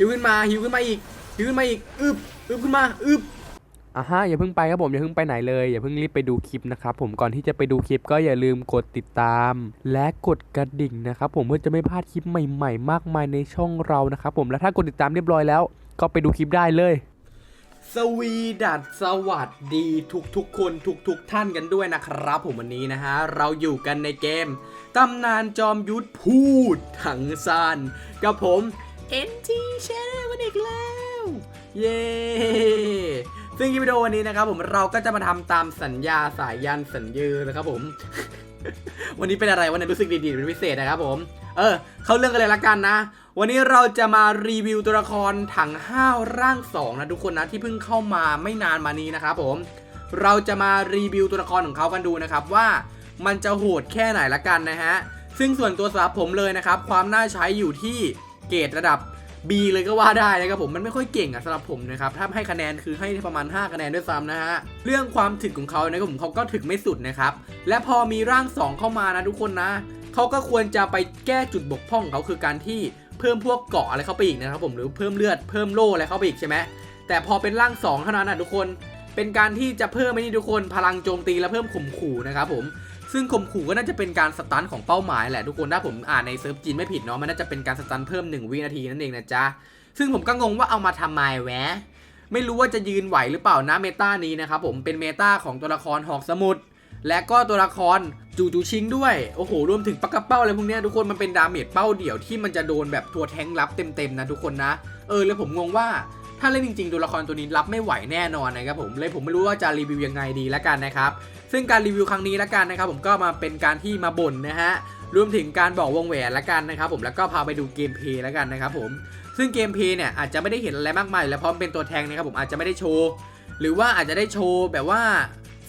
ฮิวขึ้นมาฮิวขึ้นมาอีกฮิวขึ้นมาอีกอึบอึบขึ้นมาอึบอะฮะอย่าเพิ่งไปครับผมอย่าเพิ่งไปไหนเลยอย่าเพิ่งรีบไปดูคลิปนะครับผมก่อนที่จะไปดูคลิปก็อย่าลืมกดติดตาม และกดกระดิ่งนะครับผมเพื่อจะไม่พลาดคลิปใหม่ๆ มากมายในช่องเรานะครับผมและถ้ากดติดตามเรียบร้อยแล้ว ก็ไปดูคลิปได้เลย สวีดัสสวัสดีทุกทุกๆคนทุกทุกๆท่านกันด้วยนะครับผมวันนี้นะฮะเราอยู่กันในเกมตำนานจอมยุทธพูดถังซานกับผม NT Channel กันอีกแล้ว เย้ซึ่งคลิปวิดีโอวันนี้นะครับผมเราก็จะมาทำตามสัญญาสายยันสัญยือนะครับผม วันนี้เป็นอะไรวันนี้รู้สึกดีๆเป็นพิเศษนะครับผม เออ เข้าเรื่องกันเลยละกันนะ วันนี้เราจะมารีวิวตัวละครถังห้าวร่างสองนะทุกคนนะที่เพิ่งเข้ามาไม่นานมานี้นะครับผม เราจะมารีวิวตัวละครของเขากันดูนะครับว่ามันจะโหดแค่ไหนละกันนะฮะ ซึ่งส่วนตัวสำหรับผมเลยนะครับความน่าใช้อยู่ที่ เกรดระดับ B เลยก็ว่าได้นะครับผมมันไม่ค่อยเก่งอะสำหรับผมนะครับถ้าให้คะแนนคือให้ประมาณ 5 คะแนนด้วยซ้ำนะฮะเรื่องความถึกของเขานะครับผมเขาก็ถึกไม่สุดนะครับและพอมีร่าง 2 เข้ามานะทุกคนนะเขาก็ควรจะไปแก้จุดบกพร่องของเขาคือการที่เพิ่มพวกเกาะอะไรเข้าไปอีกนะครับผมหรือเพิ่มเลือดเพิ่มโล่อะไรเข้าไปอีกใช่ไหมแต่พอเป็นร่าง 2 เท่านั้นนะทุกคน เป็นการที่จะเพิ่มไม่นี่ทุกคนพลังโจมตีและเพิ่มข่มขู่นะครับผมซึ่งข่มขู่ก็น่าจะเป็นการสตันของเป้าหมายแหละทุกคนถ้าผมอ่านในเซิร์ฟจีนไม่ผิดเนาะมันน่าจะเป็นการสตันเพิ่ม 1 วินาทีนั่นเองนะจ๊ะซึ่งผมก็งงว่าเอามาทำไมแวะ ไม่รู้ว่าจะยืนไหวหรือเปล่านะเมตานี้นะครับผมเป็นเมตาของตัวละครหอกสมุทรและก็ตัวละครจูจูชิงด้วย โอ้โห รวมถึงปักกระเป้าอะไรพวกเนี้ยทุกคนมันเป็นดาเมจเป้าเดี่ยวที่มันจะโดนแบบตัวแทงรับเต็มๆนะทุกคนนะ เออแล้วผมงงว่า ถ้าเล่นจริงๆตัวละครตัวนี้รับไม่ไหวแน่นอนนะครับผมเลยผมไม่รู้ว่าจะรีวิวยังไงดีละกันนะครับซึ่งการรีวิวครั้งนี้ละกันนะครับผมก็มาเป็นการที่มาบ่นนะฮะรวมถึงการบอกวงแหวนละกันนะครับผมแล้วก็พาไปดูเกมเพย์ละกันนะครับผมซึ่งเกมเพย์เนี่ยอาจจะไม่ได้เห็นอะไรมากมายแล้วเพราะมันเป็นตัวแทงนะครับผมอาจจะไม่ได้โชว์ หรือว่าอาจจะได้โชว์แบบว่า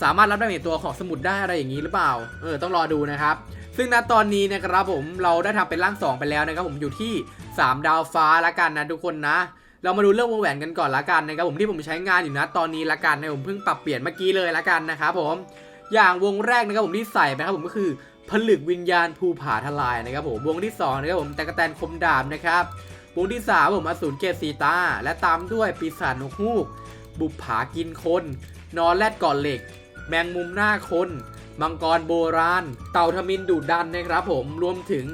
สามารถรับได้ในตัวของสมุดได้อะไรอย่างนี้หรือเปล่าเออต้องรอดูนะครับ ซึ่งณตอนนี้นะครับผมเราได้ทำเป็นร่าง 2 ไปแล้วนะครับผมอยู่ที่ 3 ดาวฟ้าละกันนะทุกคนนะ เรามาดูเรื่องวงแหวนกันก่อนละกันนะครับผมที่ผมใช้งานอยู่นะตอนนี้ละกันนะผมเพิ่งปรับเปลี่ยนเมื่อกี้เลยละกันนะครับผมอย่างวงแรกนะครับผมที่ใส่ไปครับผมก็คือผลึกวิญญาณภูผาทลายนะครับผมวงที่สองนะครับผมตะกะแตนคมดาบนะครับวงที่สามผมอสูรเกศสีตา และตามด้วยปีศาจนกฮูก บุปผากินคน นอนแรดก่อนเหล็ก แมงมุมหน้าคน มังกรโบราณ เต่าทมินดูดดันนะครับผมรวมถึง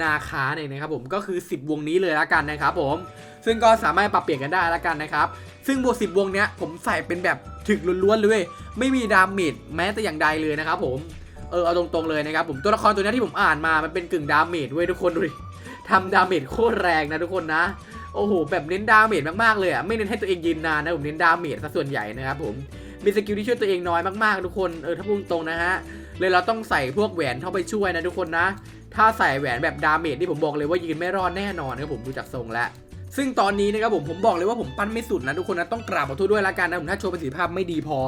นาคาเนี่ยนะครับผมก็คือ 10 วงนี้เลยละกันนะครับผม ซึ่งก็สามารถปรับเปลี่ยนกันได้ละกันนะครับ ซึ่งบวกสิบวงเนี้ยผมใส่เป็นแบบถึกล้วนๆเลยไม่มีดาเมจแม้แต่อย่างใดเลยนะครับผมเออเอาตรงๆเลยนะครับผมตัวละครตัวนี้ที่ผมอ่านมามันเป็นกึ่งดาเมจเว้ยทุกคนดูดิทำดาเมจโคตรแรงนะทุกคนนะโอ้โหแบบเน้นดาเมจมากๆเลยอะไม่เน้นให้ตัวเองยืนนานนะผมเน้นดาเมจซะส่วนใหญ่นะครับผมมีสกิลที่ช่วยตัวเองน้อยมากๆทุกคนเออถ้าพูดตรงนะฮะเลยเราต้องใส่พวกแหวนเข้าไปช่วยนะทุกคนนะ ถ้าใส่แหวนแบบดาเมจที่ผมบอกเลยว่ายืนไม่รอดแน่นอนครับผมดูจากทรงแล้ว ซึ่งตอนนี้นะครับผมผมบอกเลยว่าผมปั้นไม่สุดนะทุกคนนะต้องกราบขอโทษด้วยละกันนะผมถ้าโชว์ประสิทธิภาพไม่ดีพอ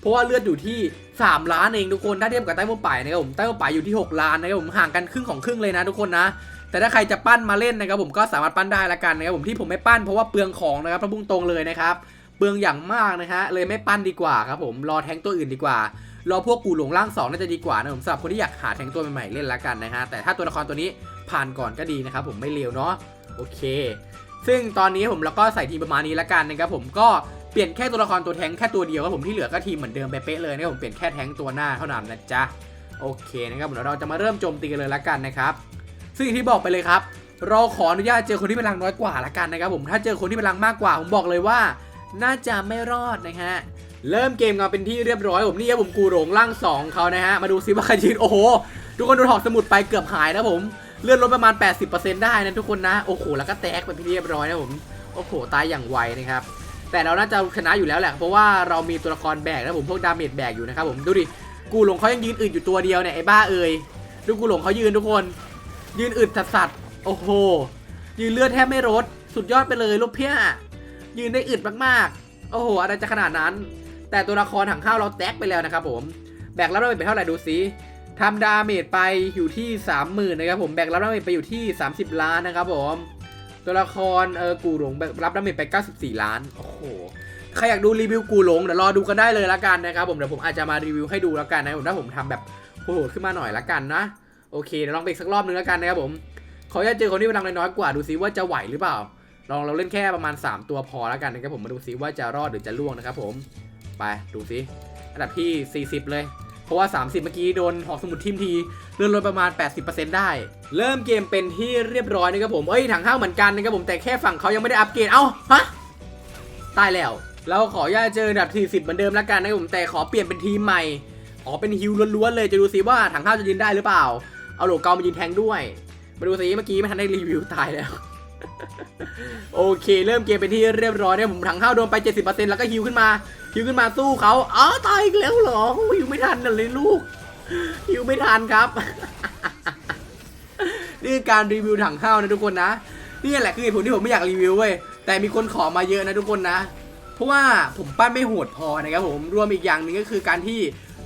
เพราะว่าเลือดอยู่ที่ 3 ล้านเองทุกคนถ้าเทียบกับใต้หมวป่ายนะครับผมใต้หมวป่ายอยู่ที่ 6 ล้านนะครับผมห่างกันครึ่งของครึ่งเลยนะทุกคนนะแต่ถ้าใครจะปั้นมาเล่นนะครับผมก็สามารถปั้นได้ละกันนะครับผมที่ผมไม่ปั้นเพราะว่าเปลืองของนะครับพระพุ่งตรงเลยนะครับเปลืองอย่างมากนะฮะเลยไม่ปั้นดีกว่าครับผมรอแทงตัวอื่นดีกว่ารอพวกกูหลงร่างสองน่าจะดีกว่านะผมสำหรับคนที่อยากหาแทงตัวใหม่ๆเล่นละกันนะฮะแต่ถ้าตัวละครตัวนี้ผ่านก่อนก็ดีนะครับผมไม่เลวเนาะโอเค ซึ่งตอนนี้ผมแล้วก็ใส่ทีมประมาณนี้ละกันนะครับผมก็เปลี่ยนแค่ตัวละครตัวแทงแค่ตัวเดียวครับผมที่เหลือก็ทีมเหมือนเดิมเป๊ะเลยนะครับผมเปลี่ยนแค่แทงตัวหน้าเท่านั้นนะจ๊ะโอเคนะครับผมเดี๋ยวเราจะมาเริ่มโจมตีกันเลยละกันนะครับซึ่งที่บอกไปเลยครับ เราขออนุญาตเจอคนที่พลังน้อยกว่าละกันนะครับผมถ้าเจอคนที่พลังมากกว่าผมบอกเลยว่า น่าจะไม่รอดนะฮะเริ่มเกมกันเป็นที่เรียบร้อยผมนี่ครับผมกูหลงร่างสองเขานะฮะมาดูซิว่าใครยืนโอ้โหทุกคนโดนหอกสมุดไปเกือบหายนะผม เลื่อนลดประมาณ 80%ได้นะทุกคนนะ โอ้โห แล้วก็แตกเป็นที่เรียบร้อยนะผม โอ้โห ตายอย่างไวนะครับ แต่เราน่าจะชนะอยู่แล้วแหละ เพราะว่าเรามีตัวละครแบกนะผมพวกดาเมจแบกอยู่นะครับผม ดูดิ กูหลงเขายังยืนอึดอยู่ตัวเดียวเนี่ยไอ้บ้าเอ่ย ดูกูหลงเขายืนทุกคน ยืนอึดสัสสัสโอ้โห ยืนเลือดแทบไม่ลด สุดยอดไปเลยลูกเพี้ย ยืนได้อึดมากๆ โอ้โห อะไรจะขนาดนั้น แต่ตัวละครถังข้าวเราแตกไปแล้วนะครับผม แบกรับดาเมจไปเท่าไหร่ดูซิ ทำดาเมจไปอยู่ที่ 30,000นะครับผมแบกรับดาเมจไปอยู่ที่ 30 ล้านนะครับผมตัวละครเออกูหลงรับดาเมจไป 94 ล้านโอ้โหใครอยากดูรีวิวกูหลงเดี๋ยวรอดูกันได้เลยละกันนะครับผมเดี๋ยวผมอาจจะมารีวิวให้ดูล้วกันนะผมถ้าผมทำแบบโหดขึ้นมาหน่อยละกันนะโอเคเดี๋ยวลองไปสักรอบนึงล้วกันนะครับผมขออนุญาตเจอคนที่พลังน้อยกว่าดูซิว่าจะไหวหรือเปล่า ลองเราเล่นแค่ประมาณ 3 ตัวพอล้วกันนะครับผมมาดูซิว่าจะรอดหรือจะล่วงนะครับผมไปดูซิอันดับที่ 40 เลย ราะว่า 30 เมื่อกี้โดนหอกสมุดทิมทีเลื่อนลดประมาณ 80%ได้ เริ่มเกมเป็นที่เรียบร้อยนะครับผมเอ้ยถังข้าวเหมือนกันนะครับผมแต่แค่ฝั่งเขายังไม่ได้อัปเกรดเอ้าฮะตายแล้ว เราขออนุญาตเจอนดับที่10เหมือนเดิมแล้วกันนะครับผมแต่ขอเปลี่ยนเป็นทีมใหม่อ๋อเป็นฮิวล้วนๆเลยจะดูซิว่าถังข้าวจะยืนได้หรือเปล่าเอาโหลเกามายืนแทงด้วย มาดูซิเมื่อกี้ไม่ทันได้รีวิวตายแล้ว โอเค เริ่มเกมเป็นที่เรียบร้อยเนี่ยผมถังข้าวโดนไป 70%แล้วก็ฮิวขึ้นมาฮิวขึ้นมาสู้เขาอ๋อตายอีกแล้วเหรอฮิวไม่ทันเลยลูกฮิวไม่ทันครับนี่การรีวิวถังข้าวนะทุกคนนะนี่แหละคือเหตุผลที่ผมไม่อยากรีวิวเว้ยแต่มีคนขอมาเยอะนะทุกคนนะ เพราะว่าผมปั้นไม่โหดพอนะครับผมรวมอีกอย่างหนึ่งก็คือการที่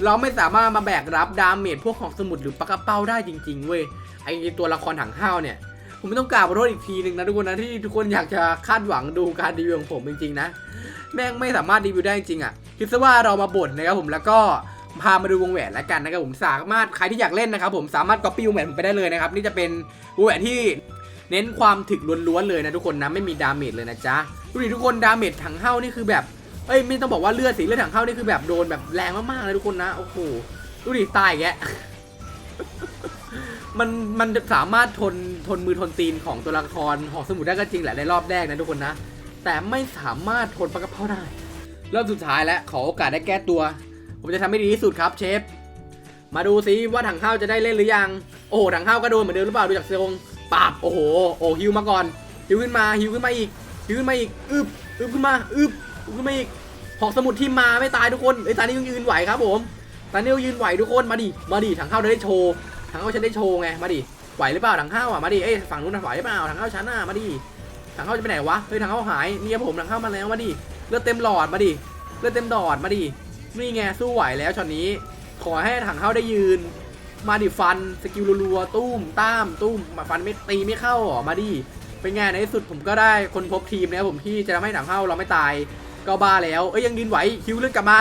เราไม่สามารถมาแบกรับดาเมจพวกของสมุดหรือปากกระเป้าได้จริงๆเว้ยไอตัวละครถังข้าวเนี่ย ผมไม่ต้องกราบขอโทษอีกทีหนึ่งนะทุกคนนะที่ทุกคนอยากจะคาดหวังดูการรีวิวของผมจริงๆนะ แม่งไม่สามารถรีวิวได้จริงอะคิดซะว่าเรามาบ่นนะครับผมแล้วก็พามาดูวงแหวนแล้วกันนะครับผมสามารถใครที่อยากเล่นนะครับผมสามารถก๊อปปี้วงแหวนผมไปได้เลยนะครับนี่จะเป็นวงแหวนที่เน้นความถึกล้วนๆเลยนะทุกคนนะไม่มีดาเมจเลยนะจ๊ะดูดิทุกคนดาเมจถังเฮ้านี่คือแบบเอ้ยไม่ต้องบอกว่าเลือดสีเลือดถังเฮ้านี่คือแบบโดนแบบแรงมากๆเลยทุกคนนะโอ้โหดูดิตายแก มันมันสามารถทนทนมือทนตีนของตัวละครหอกสมุดได้ก็จริงแหละในรอบแรกนะทุกคนนะ แต่ไม่สามารถทนปลากระเพราได้ รอบสุดท้ายแล้วขอโอกาสได้แก้ตัว ผมจะทำให้ดีที่สุดครับเชฟ มาดูซิว่าถังข้าวจะได้เล่นหรือยัง โอ้ถังข้าวก็โดนเหมือนเดิมหรือเปล่าดูจากทรงปาบโอ้โหโอ้ฮิวมาก่อนฮิวขึ้นมาฮิวขึ้นมาอีกฮิวขึ้นมาอีกอึบอึบขึ้นมาอึบอึบขึ้นมาอีกหอกสมุดที่มาไม่ตายทุกคนไอ้ตานี้ยังยืนไหวครับผมตานี้ยังยืนไหวทุกคนมาดิมาดิถังข้าวจะได้โชว์ ถังเข้าฉันได้โชว์ไงมาดิไหวหรือเปล่าถังเข้าอะมาดิเอ้ยฝั่งนู้นน่ะไหวหรือเปล่าถังเข้าฉันอะมาดิถังเข้าจะไปไหนวะเฮ้ยถังเข้าหายเนี่ยผมถังเข้ามาแล้วมาดิเลือดเต็มหลอดมาดิเลือดเต็มดอดมาดินี่ไงสู้ไหวแล้วช็อตนี้ ขอให้ถังเข้าได้ยืน มาดิฟันสกิลรัวๆตุ้มต้ามตุ้มมาฟันไม่ตีไม่เข้าหรอมาดิเป็นไงในที่สุดผมก็ได้คนพบทีมนะครับผมที่จะทำให้ถังเข้าเราไม่ตายก็บ้าแล้ว เอ้ยยังยืนไหวฮิวเลื่อนกลับมา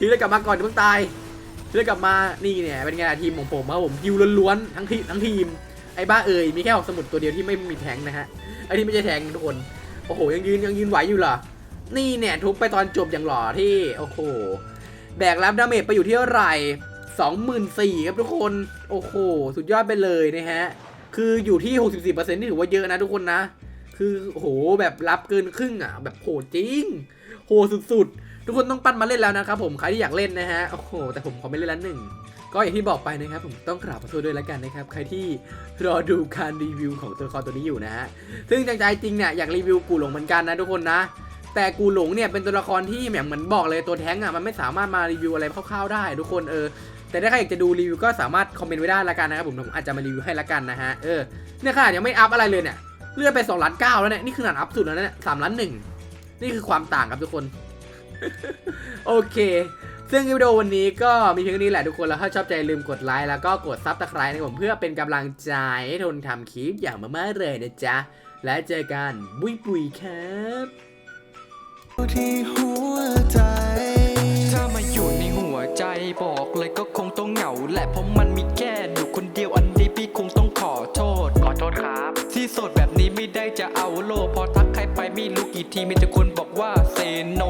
ฮิวเลื่อนกลับมาก่อนเพิ่งตาย เลื่อนกลับมานี่เนี่ยเป็นไงทีมของผมครับผมฮิวล้วนๆทั้งทีทั้งทีมไอ้บ้าเอ่ยมีแค่หอกสมุดตัวเดียวที่ไม่มีแทงนะฮะไอ้ที่ไม่ใช่แทงทุกคนโอ้โหยังยืนยังยืนไหวอยู่เหรอนี่เนี่ยทุบไปตอนจบอย่างหล่อที่โอ้โหแบกรับดาเมจไปอยู่ที่เท่าไหร่24,000ครับทุกคนโอ้โหสุดยอดไปเลยนะฮะคืออยู่ที่ 64%ที่ถือว่าเยอะนะทุกคนนะ คือโอ้โหแบบรับเกินครึ่งอะแบบโหจริง โหสุดๆ ทุกคนต้องปั้นมาเล่นแล้วนะครับผมใครที่อยากเล่นนะฮะโอ้โหแต่ผมขอไม่เล่นละหนึ่งก็อย่างที่บอกไปนะครับผมต้องกราบขอโทษด้วยแล้วกันนะครับใครที่รอดูการรีวิวของตัวละครตัวนี้อยู่นะฮะซึ่งใจจริงเนี่ยอยากรีวิวกูหลงเหมือนกันนะทุกคนนะแต่กูหลงเนี่ยเป็นตัวละครที่แบบเหมือนบอกเลยตัวแท้งอะมันไม่สามารถมารีวิวอะไรคร่าวๆได้ทุกคนเออแต่ถ้าใครอยากจะดูรีวิวก็สามารถคอมเมนต์ไว้ได้ละกันนะครับผมผมอาจจะมารีวิวให้ละกันนะฮะเออเนี่ยค่ะยังไม่อัพอะไรเลยเนี่ยเลื่อนไป2ล้านเก้าแล้วเนี่ยนี่คือขนาดอัพสุดแล้วเนี่ยสามล้านหนึ่งนี่คือความต่างครับทุกคน โอเค ซึ่งวิดีโอวันนี้ก็มีเพียงเท่านี้แหละทุกคน แล้วถ้าชอบใจอย่าลืมกดไลค์แล้วก็กดซับสไครต์นะครับผมเพื่อเป็นกำลังใจให้ทนทำคลิปอย่างมากๆเลยนะจ๊ะ และเจอกันบุยปุยครับที่หัวใจ ถ้ามาอยู่ในหัวใจบอกเลยก็คงต้องเหงาแหละเพราะมันมีแค่อยู่คนเดียวอันนี้พี่คงต้องขอโทษ ขอโทษครับ ที่โสดแบบนี้ไม่ได้จะเอาโลกพอทักใครไปไม่รู้กี่ทีมีแต่คนบอกว่าเซโน